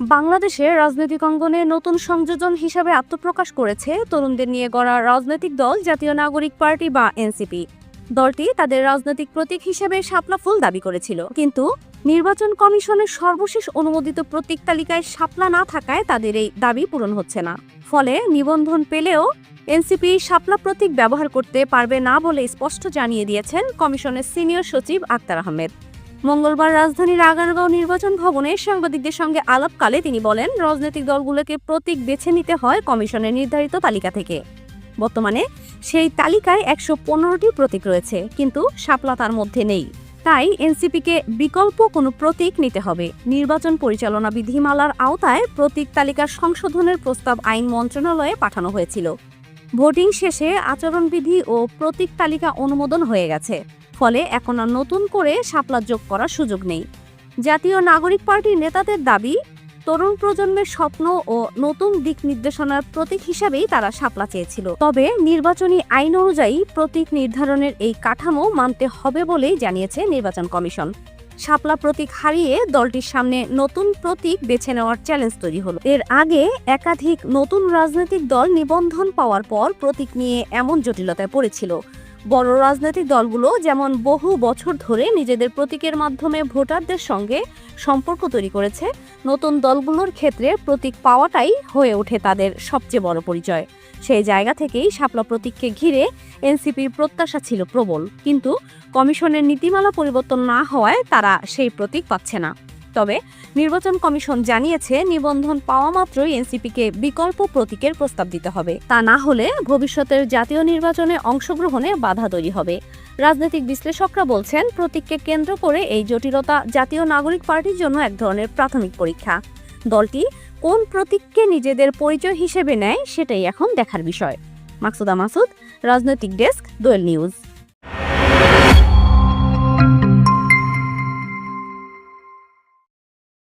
বাংলাদেশের রাজনৈতিক অঙ্গনে নতুন সংযোজন হিসাবে আত্মপ্রকাশ করেছে তরুণদের নিয়ে গড়া রাজনৈতিক দল, জাতীয় নাগরিক পার্টি বা এনসিপি। দলটি তাদের রাজনৈতিক প্রতীক হিসেবে শাপলা ফুল দাবি করেছিল। কিন্তু নির্বাচন কমিশনের সর্বশেষ অনুমোদিত প্রতীক তালিকায় শাপলা না থাকায় তাদের এই দাবি পূরণ হচ্ছে না। ফলে নিবন্ধন পেলেও এনসিপি শাপলা প্রতীক ব্যবহার করতে পারবে না বলে স্পষ্ট জানিয়ে দিয়েছেন কমিশনের সিনিয়র সচিব আক্তার আহমেদ। মঙ্গলবার রাজধানীর আগারগাঁও নির্বাচন ভবনে সাংবাদিকদের সঙ্গে আলাপকালে তিনি বলেন, রাজনৈতিক দলগুলোকে প্রতীক বেছে নিতে হয় কমিশনের নির্ধারিত তালিকা থেকে। বর্তমানে সেই তালিকায় একশো পনেরোটি প্রতীক রয়েছে, কিন্তু শাপলা তার মধ্যে নেই। তাই এনসিপিকে বিকল্প কোনো প্রতীক নিতে হবে। নির্বাচন পরিচালনা বিধিমালার আওতায় প্রতীক তালিকার সংশোধনের প্রস্তাব আইন মন্ত্রণালয়ে পাঠানো হয়েছিল। ভোটিং শেষে আচরণবিধি ও প্রতীক তালিকা অনুমোদন হয়ে গেছে। ফলে এখন আর নতুন করে শাপলা যোগ করার সুযোগ নেই। জাতীয় নাগরিক পার্টির নেতাদের দাবি, তরুণ প্রজন্মের স্বপ্ন ও নতুন দিক নির্দেশনার প্রতীক হিসাবেই তারা শাপলা চেয়েছিল। তবে নির্বাচনী আইন অনুযায়ী প্রতীক নির্ধারণের এই কাঠামো মানতে হবে বলেই জানিয়েছে নির্বাচন কমিশন। শাপলা প্রতীক হারিয়ে দলটির সামনে নতুন প্রতীক বেছে নেওয়ার চ্যালেঞ্জ তৈরি হলো। এর আগে একাধিক নতুন রাজনৈতিক দল নিবন্ধন পাওয়ার পর প্রতীক নিয়ে এমন জটিলতায় পড়েছিল। বড় রাজনৈতিক দলগুলো যেমন বহু বছর ধরে নিজেদের প্রতীকের মাধ্যমে ভোটারদের সঙ্গে সম্পর্ক তৈরি করেছে, নতুন দলগুলোর ক্ষেত্রে প্রতীক পাওয়াটাই হয়ে ওঠে তাদের সবচেয়ে বড় পরিচয়। সেই জায়গা থেকেই শাপলা প্রতীককে ঘিরে এনসিপির প্রত্যাশা ছিল প্রবল, কিন্তু কমিশনের নীতিমালা পরিবর্তন না হওয়ায় তারা সেই প্রতীক পাচ্ছে না। তবে নির্বাচন কমিশন জানিয়েছে, নিবন্ধন পাওয়া মাত্রই এনসিপিকে বিকল্প প্রতীকের প্রস্তাব দিতে হবে। তা না হলে ভবিষ্যতের জাতীয় নির্বাচনে অংশগ্রহণে বাধা তৈরি হবে। রাজনৈতিক বিশ্লেষকরা বলছেন, প্রতীককে কেন্দ্র করে এই জটিলতা জাতীয় নাগরিক পার্টির জন্য এক ধরনের প্রাথমিক পরীক্ষা। দলটি কোন প্রতীককে নিজেদের পরিচয় হিসেবে নেয়, সেটাই এখন দেখার বিষয়। মাকসুদা মাসুদ, রাজনৈতিক ডেস্ক, দোয়েল নিউজ।